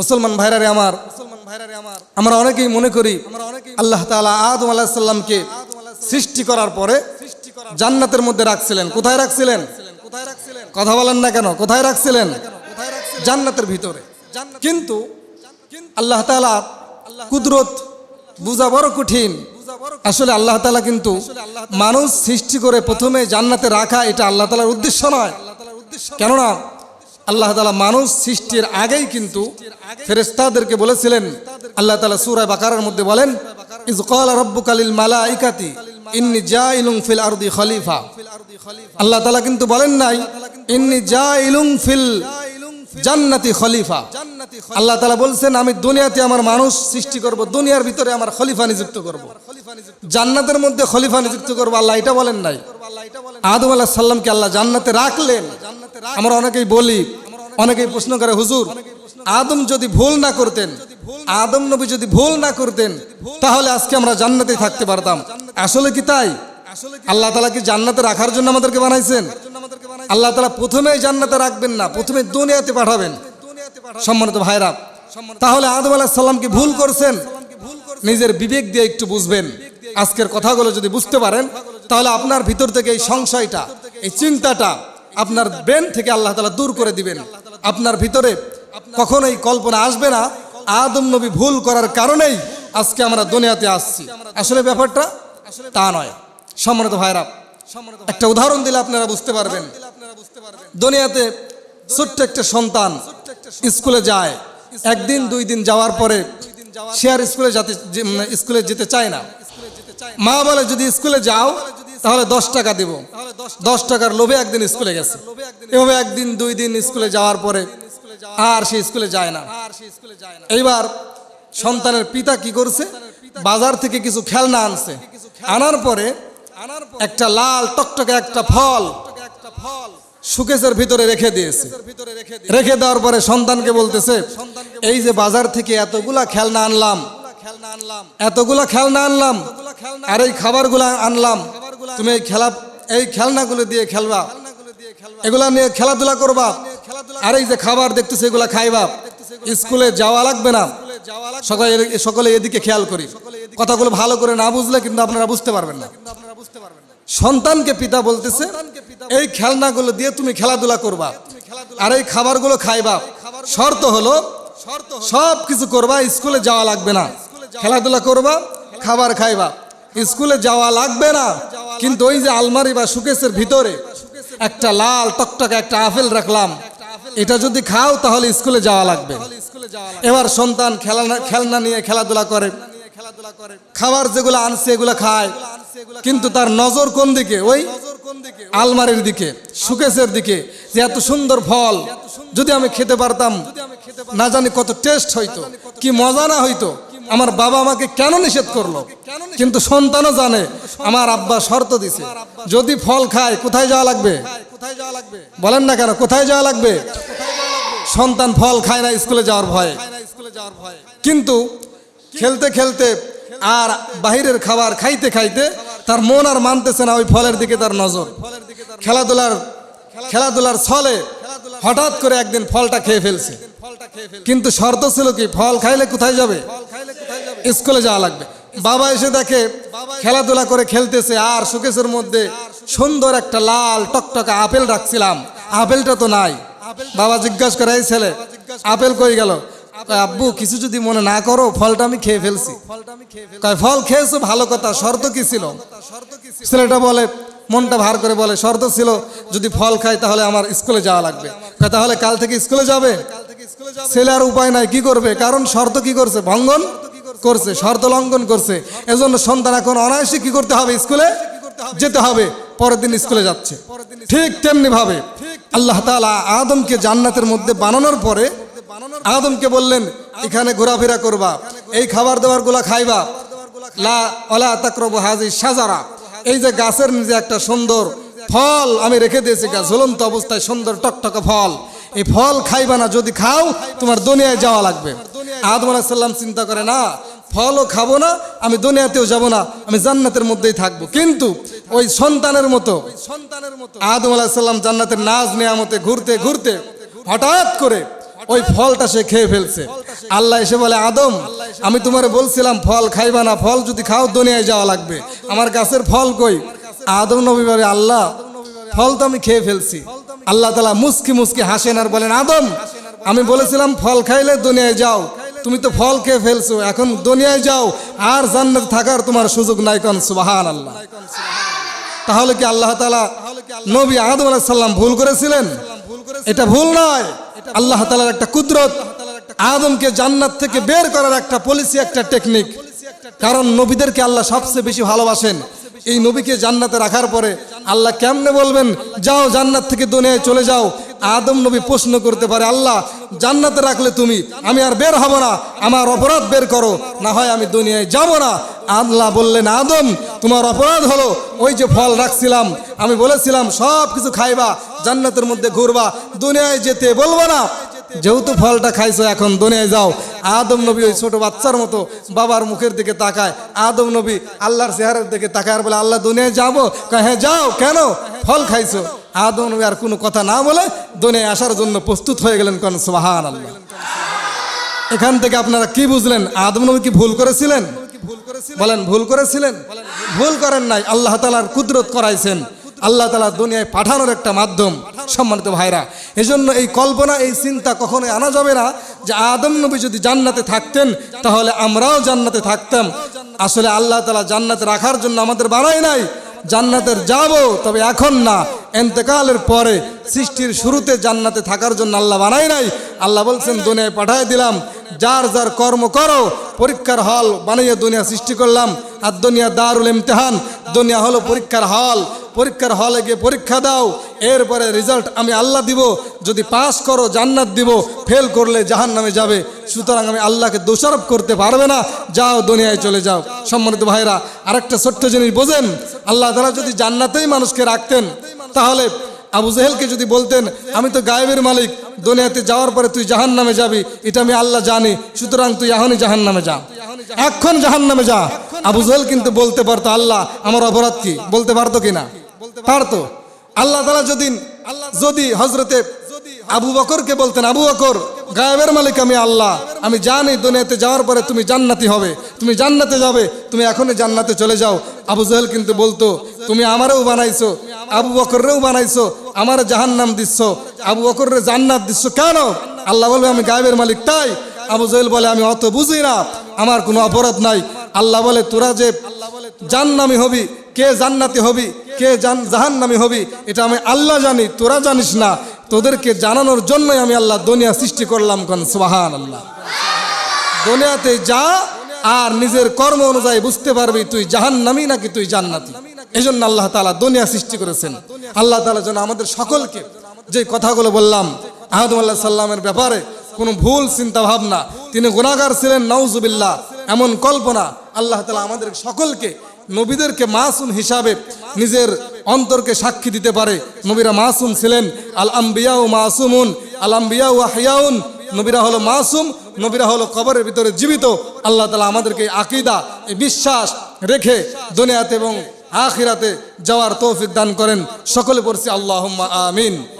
মুসলমান ভাইরারে আমার আমার আমরা অনেকেই মনে করি আল্লাহ তাআলা আদম আলাইহিস সালামকে সৃষ্টি করার পরে জান্নাতের মধ্যে রাখছিলেন। কোথায় রাখছিলেন? কোথায় রাখছিলেন? কথা বলেন না কেন? কোথায় রাখছিলেন? জান্নাতের ভিতরে। কিন্তু আল্লাহ তাআলা কুদরত বুঝা বড় কঠিন। আসলে আল্লাহ তাআলা কিন্তু মানুষ সৃষ্টি করে প্রথমে জান্নাতে রাখা এটা আল্লাহ তাআলার উদ্দেশ্য নয়। কেননা আল্লাহ তালা মানুষ সৃষ্টির আগেই কিন্তু ফেরেস্তাদেরকে বলেছিলেন, আল্লাহ তালা সুরায় বাকারার মধ্যে বলেন মালা ইন্নি জা কিন্তু বলেন নাই, ইন্নি জা খলিফা। আল্লাহ তালা বলছেন, আমি দুনিয়াতে আমার মানুষ সৃষ্টি করব, দুনিয়ার ভিতরে আমার খলিফা নিযুক্ত করব। জান্নাতের মধ্যে খলিফা নিযুক্ত করব, আল্লাহ এটা বলেন নাই। আদম আলাহ সাল্লামকে আল্লাহ জান্নাতে রাখলেন। আমরা অনেকেই বলি, অনেকেই প্রশ্ন করে, হুজুর, আদম যদি ভুল না করতেন, আদম নবী যদি ভুল না করতেন, তাহলে আজকে আমরা জান্নাতে থাকতে পারতাম। আসলে কি তাই? আল্লাহ তালা কি জান্নাতে রাখার জন্য আমাদেরকে বানাইছেন? আল্লাহ তালা প্রথমেই জান্নাতে রাখবেন না, প্রথমে দুনিয়াতে পাঠাবেন। সম্মানিত ভাইরা, তাহলে আদম আলাহ সাল্লামকে ভুল করছেন? নিজের বিবেক দিয়ে একটু বুঝবেন। আজকের কথাগুলো যদি বুঝতে পারেন, তাহলে আপনার ভিতর থেকে এই সংশয়টা, এই চিন্তাটা আপনার ব্রেন থেকে আল্লাহ তালা দূর করে দিবেন। আপনার ভিতরে কখনো এই কল্পনা আসবে না, আদম নবী ভুল করার কারণেই আজকে আমরা দুনিয়াতে আসছি। আসলে ব্যাপারটা তা নয়। সম্মানিত ভাইরা একটা উদাহরণ দিলে আপনারা বুঝতে পারবেন। দুনিয়াতে ছোট্ট একটা সন্তান স্কুলে যায়, একদিন, দুই দিন যাওয়ার পরে সে আর স্কুলে যাতে স্কুলে যেতে চায় না। মা বলে যদি স্কুলে যাও তাহলে দশ টাকা দেব। দশ টাকার লোভে একদিন স্কুলে গেছে। এভাবে একদিন দুই দিন স্কুলে যাওয়ার পরে আর সে স্কুলে যায় না। এইবার সন্তানের পিতা কি করছে? বাজার থেকে কিছু খেলনা আনছে। আনার পরে একটা লাল টকটকে একটা ফল সুকেশের ভিতরে রেখে দিয়েছে। রেখে দেওয়ার পরে সন্তানকে বলতেছে এই যে বাজার থেকে এতগুলা খেলনা আনলাম এতগুলা খেলনা আনলাম। আর এই খাবারগুলা আনলাম। তুমি এই খেলা এই খেলনাগুলো দিয়ে খেলবা। এগুলা নিয়ে খেলাধুলা করবা। আর এই যে খাবার দেখতেছে এগুলা খাইবা। স্কুলে যাওয়া লাগবে না। সকলে সকলে এদিকে খেয়াল করি। কথাগুলো ভালো করে। না বুঝলে কিন্তু আপনারা বুঝতে পারবেন না। সন্তানকে পিতা বলতেছে এই খেলনাগুলো দিয়ে তুমি খেলাধুলা করবা। আর এই খাবারগুলো খাইবা। শর্ত হলো সব কিছু করবা স্কুলে যাওয়া লাগবে না। খেলাধুলা করবা, খাবার খাইবা। স্কুলে যাওয়া লাগবে না। কিন্তু ওই যে আলমারি বা সুকেশের ভিতরে একটা লাল টকটকে একটা আপেল রাখলাম। এটা যদি খাও, তাহলে স্কুলে যাওয়া লাগবে। এবার সন্তান খেলনা খেলনা নিয়ে খেলাধুলা করে। খাবার যেগুলো আনছে, এগুলো খায়। কিন্তু তার নজর কোন দিকে? ওই আলমারির দিকে সুকেশের দিকে, যে এত সুন্দর ফল। যদি আমি খেতে পারতাম, না জানি কত টেস্ট হইতো, কি মজা না হইতো। আমার বাবা আমাকে কেন নিষেধ করল? কিন্তু সন্তানও জানে, আমার আব্বা শর্ত দিছে, যদি ফল খায় কোথায় যাওয়া লাগবে? বলেন না কেন, কোথায় যাওয়া লাগবে? সন্তান ফল খায় না, স্কুলে যাওয়ার ভয়ে। কিন্তু খেলতে খেলতে আর বাহিরের খাবার খাইতে খাইতে তার মন আর মানতেছে না ওই ফলের দিকে তার নজর। খেলাধুলার খেলাধুলার ছলে হঠাৎ করে একদিন ফলটা খেয়ে ফেলছে। কিন্তু শর্ত ছিল কি, ফল খাইলে কোথায় যাবে? স্কুলে যাওয়া লাগবে। বাবা এসে দেখে খেলাধুলা করে খেলতেছে আর সুকেশের মধ্যে সুন্দর একটা লাল টকটকা আপেল রাখছিলাম। আপেলটা তো নাই। বাবা জিজ্ঞাসা করে, এই ছেলে, আপেল কই গেল? আব্বু, কিছু যদি মনে না করো, ফলটা আমি খেয়ে ফেলছি। ফল খেয়েছো? ভালো কথা, শর্ত কি ছিল? ছেলেটা বলে, মনটা ভার করে বলে, শর্ত ছিল, যদি ফল খাই তাহলে আমার স্কুলে যাওয়া লাগবে। তাহলে কাল থেকে স্কুলে যাবে? ছেলে আর উপায় নাই, কি করবে? কারণ শর্ত কি করছে? ভঙ্গন? করছে, শর্ত লঙ্ঘন করছে। এজন্য সন্তান এখন অনায়াসে কি করতে হবে? স্কুলে যেতে হবে। পরের দিন স্কুলে যাচ্ছে। ঠিক তেমনি ভাবে আল্লাহ তালা আদমকে জান্নাতের মধ্যে বানানোর পরে আদমকে বললেন, এখানে ঘোরাফেরা করবা। এই খাবার দাবারগুলা খাইবা। লা হাজি সাজারা এই যে গাছের নিচে একটা সুন্দর ফল আমি রেখে দিয়েছি গাছ ঝুলন্ত অবস্থায় সুন্দর টকটকে ফল। এই ফল খাইবা না, যদি খাও তোমার দুনিয়ায় যাওয়া লাগবে। আদম আলাহিসাল্লাম চিন্তা করে না, ফলও খাব না, আমি দুনিয়াতেও যাব না, আমি জান্নাতের মধ্যেই থাকব। কিন্তু ওই সন্তানের মতো সন্তানের মতো আদম আলাহিসাল্লাম জান্নাতের নাজ নেয়ামতে ঘুরতে ঘুরতে হঠাৎ করে ওই ফলটা সে খেয়ে ফেলছে। আল্লাহ এসে বলে, আদম, আমি তোমারে বলছিলাম, ফল খাইবা না, ফল যদি খাও দুনিয়ায় যাওয়া লাগবে। আমার গাছের ফল কই? আদম নবী বলে, আল্লাহ, ফল তো আমি খেয়ে ফেলছি। আল্লাহ তালা মুস্কি মুস্কি হাসেন আর বলেন, আদম, আমি বলেছিলাম, ফল খাইলে দুনিয়ায় যাও তুমি তো ফল খেয়ে ফেলছো, এখন দুনিয়ায় যাও, আর জান্নাত থাকার তোমার সুযোগ নাই কন সুবাহান আল্লাহ তাহলে কি আল্লাহ তালা নবী আদম আলাইসাল্লাম ভুল করেছিলেন? এটা ভুল নয়। আল্লাহ তালার একটা কুদরত, আদমকে জান্নাত থেকে বের করার একটা পলিসি একটা টেকনিক কারণ নবীদেরকে আল্লাহ সবচেয়ে বেশি ভালোবাসেন। এই নবীকে জান্নাতে রাখার পরে আল্লাহ কেমনে বলবেন, যাও জান্নাত থেকে দুনিয়ায় চলে যাও আদম নবী প্রশ্ন করতে পারে, আল্লাহ, জান্নাতে রাখলে তুমি, আমি আর বের হব না, আমার অপরাধ বের করো, না হয় আমি দুনিয়ায় যাব না। আল্লাহ বললেন, আদম, তোমার অপরাধ হলো ওই যে ফল রাখছিলাম, আমি বলেছিলাম, সব কিছু খাইবা, জান্নাতের মধ্যে ঘুরবা, দুনিয়ায় যেতে বলব না। যেহেতু ফলটা খাইছো, এখন দুনিয়ায় যাও। আদম নবী ওই ছোট বাচ্চার মতো বাবার মুখের দিকে তাকায়। আদম নবী আল্লাহর চেহারার দিকে তাকায় আর বলে, আল্লাহ, দুনিয়ায় যাব? হ্যাঁ যাও, কেন? ফল খাইছো। আদম আর কোনো কথা না বলে দুনিয়ায় আসার জন্য প্রস্তুত হয়ে গেলেন কোন সুবাহান আল্লাহ এখান থেকে আপনারা কি বুঝলেন? আদম নবী কি ভুল করেছিলেন? বলেন, ভুল করেছিলেন? ভুল করেন নাই, আল্লাহ তালার কুদরত করাইছেন। আল্লাহ তালা দুনিয়ায় পাঠানোর একটা মাধ্যম, সম্মানিত ভাইরা। এজন্য এই কল্পনা, এই চিন্তা কখনোই আনা যাবে না যে আদম নবী যদি জান্নাতে থাকতেন, তাহলে আমরাও জান্নাতে থাকতাম। আসলে আল্লাহ তালা জান্নাতে রাখার জন্য আমাদের বানাই নাই। জান্নাতের যাব, তবে এখন না। এন্তেকালের পরে সৃষ্টির শুরুতে জান্নাতে থাকার জন্য আল্লাহ বানাই নাই। আল্লাহ বলছেন, দুনিয়ায় পাঠায় দিলাম। যার যার কর্ম করো, পরীক্ষার হল বানিয়ে দুনিয়া সৃষ্টি করলাম। আর দুনিয়া দারুল ইমতেহান, দুনিয়া হলো পরীক্ষার হল। পরীক্ষার হলে গিয়ে পরীক্ষা দাও। এরপরে রেজাল্ট আমি আল্লাহ দিব। যদি পাস করো, জান্নাত দিব। ফেল করলে জাহান নামে যাবে। সুতরাং আমি আল্লাহকে দোষারোপ করতে পারবে না। যাও দুনিয়ায় চলে যাও। সম্মানিত ভাইরা আরেকটা ছোট্ট জিনিস বোঝেন। আল্লাহ তারা যদি জান্নাতেই মানুষকে রাখতেন তাহলে আবু জেহেলকে যদি বলতেন, আমি তো গায়েবের মালিক, দুনিয়াতে যাওয়ার পরে তুই জাহান নামে যাবি, এটা আমি আল্লাহ জানি, সুতরাং তুই এখনই জাহান নামে যা। এখন জাহান নামে যা। আবু জেহেল কিন্তু বলতে পারতো, আল্লাহ, আমার অপরাধ কি? বলতে পারতো কিনা? পারতো। আল্লাহ তালা যদি যদি হজরতে আবু বকরকে বলতেন, আবু বকর, গায়েবের মালিক আমি আল্লাহ, আমি জানি দুনিয়াতে যাওয়ার পরে তুমি জান্নাতি হবে, তুমি জান্নাতে যাবে, তুমি এখনই জান্নাতে চলে যাও। আবু জহেল কিন্তু বলতো, তুমি আমারও বানাইছো আবু বকররেও বানাইছো, আমার জাহান নাম দিচ্ছ, আবু বকরের জান্নাত দিচ্ছ কেন? আল্লাহ বলবে, আমি গায়েবের মালিক, তাই? আবু জহেল বলে, আমি অত বুঝি না, আমার কোনো অপরাধ নাই। আল্লাহ বলে, তোরা যে জান্নামি হবি, কে জান্নাতি হবি, কে জাহান্নামি হবি, এটা আমি আল্লাহ জানি, তোরা জানিস না। তোদেরকে জানানোর জন্যই আমি আল্লাহ দুনিয়া সৃষ্টি করলাম কোন? সুবাহান আল্লাহ দুনিয়াতে যা আর নিজের কর্ম অনুযায়ী বুঝতে পারবি, তুই জাহান্নামি নাকি তুই জান্নাতি? এই জন্য আল্লাহ তালা দুনিয়া সৃষ্টি করেছেন। আল্লাহ তালা যেন আমাদের সকলকে যে কথাগুলো বললাম আহদম আল্লাহ সাল্লামের ব্যাপারে কোনো ভুল চিন্তা ভাবনা তিনি গুণাগার ছিলেন, নাউজুবিল্লাহ, এমন কল্পনা আল্লাহ তালা আমাদের সকলকে, নবীদেরকে মাসুম হিসাবে নিজের অন্তরকে সাক্ষী দিতে পারে। নবীরা মাসুম ছিলেন আল আম্বিয়া ও মাসুমুন আল আম্বিয়া ও আহিয়াউন নবীরা হলো মাসুম, নবীরা হলো কবরের ভিতরে জীবিত। আল্লাহ তালা আমাদেরকে আকিদা বিশ্বাস রেখে দুনিয়াতে এবং আখিরাতে যাওয়ার তৌফিক দান করেন। সকলে পড়ছি আল্লাহ আমিন।